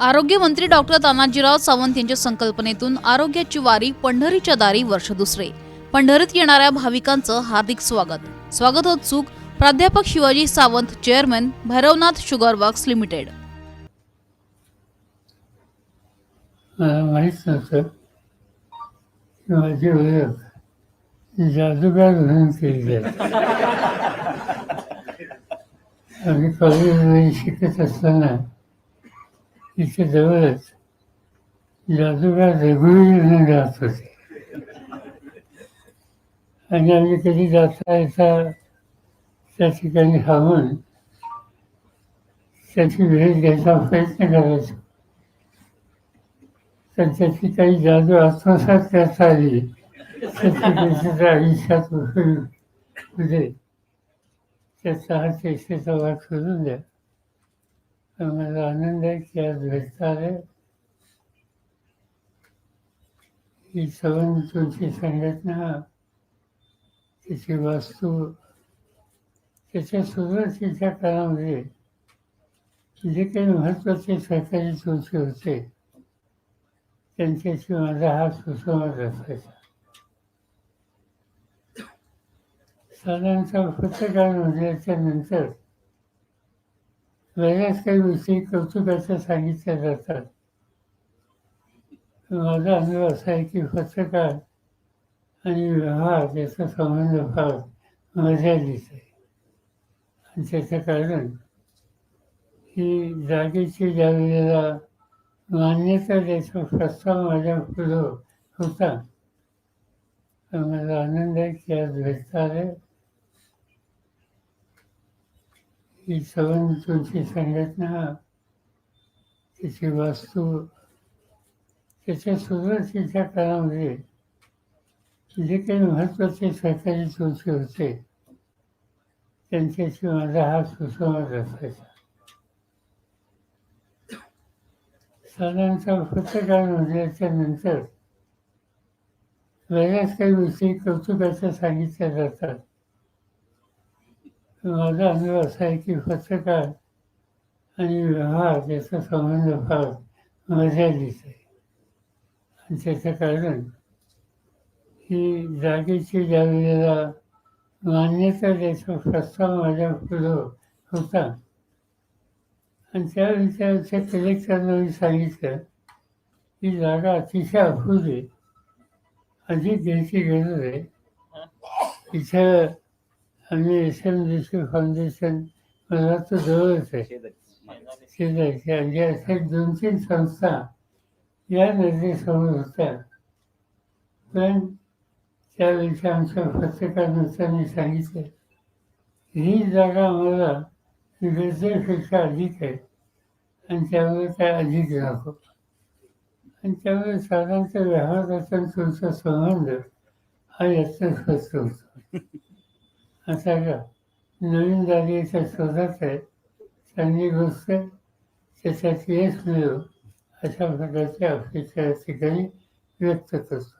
आरोग्यमंत्री डॉक्टर तानाजीराव सावंत यांच्या संकल्पनेतून आरोग्याची वारी पंढरीच्या दारी वर्ष दुसरे. पंढरीत येणाऱ्या भाविकांचं हार्दिक स्वागत. स्वागतोत्सुक प्राध्यापक Shivaji Sawant chairman Bhairavnath sugar works limited माहीत नव्हतं. की माझी ओळख जादूगार म्हणून केली जाते आम्ही कॉलेजमध्ये शिकत असताना इथे जवळच. जादूगार रघुवीर म्हणून राहत होते. आणि आम्ही कधी जाता येता त्या ठिकाणी थांबून त्याची भेट घ्यायचा प्रयत्न करायचो. तर त्याची काही जादू आत्मसात करता आली. तर ती त्याच्या आयुष्यात उपयोग होते त्याचा हा चेष्टेचा वाट सोडून द्या. मला आनंद आहे की आज भेटता आले ही सवन तुमची संघटना त्याची वास्तू त्याच्या सुरुवातीच्या काळामध्ये जे काही महत्त्वाचे सरकारी संस्थे होते त्यांच्याशी माझा हा सुसंवाद असायचा. साधारणतः पत्रकार म्हटल्याच्या म्हणजे नंतर बऱ्याच काही विषयी कौतुकाच्या सांगितल्या जातात माझा अनुभव असा आहे की पत्रकार आणि व्यवहार याचा संबंध फार मर्यादित आहे. आणि त्याचं कारण ही जागेची ज्या वेळेला मान्यता द्यायचा प्रस्ताव माझ्या पुढं होता. तर मला आनंद आहे की आज भेटता आहे. ही सवन संघटना त्याची वास्तू त्याच्या सुरुवातीच्या काळामध्ये जे काही महत्त्वाचे सरकारी संस्थे होते त्यांच्याशी माझा हा सुसंवाद असायचा. साधारणतः पत्रकार म्हटल्याच्या नंतर बऱ्याच काही विषयी कौतुकाच्या सांगितल्या जातात. माझा अनुभव असा आहे की पत्रकार आणि व्यवहार याचा संबंध फार मर्यादित आहे आणि त्याचं कारण ही जागेची वेळेला मान्यता द्यायचा प्रस्ताव माझ्या पुढं होता. आणि त्यावेळी त्या कलेक्टरनं मी सांगितलं की जागा अतिशय आहे. अधिक घ्यायची गरज आहे. इथं आम्ही S M D C foundation मला तो जवळच आहे. शेजारची. आणि अशा दोन तीन संस्था या नजरेसमोर होत्या. पण त्यावेळेच्या आमच्या पत्रकार मित्रांनी सांगितलं ही जागा आम्हाला गरजेपेक्षा अधिक आहे. आणि त्यामुळे त्या अधिक नको आणि त्यामुळे साधारणतः व्यवहाराचा आणि तुमचा संबंध हा याचा स्वस्त होतो. आता का नवीन जागेच्या शोधात आहे. चांगली गोष्ट आहे त्याच्यात यश मिळू अशा प्रकारची अपेक्षा या ठिकाणी व्यक्त करतो.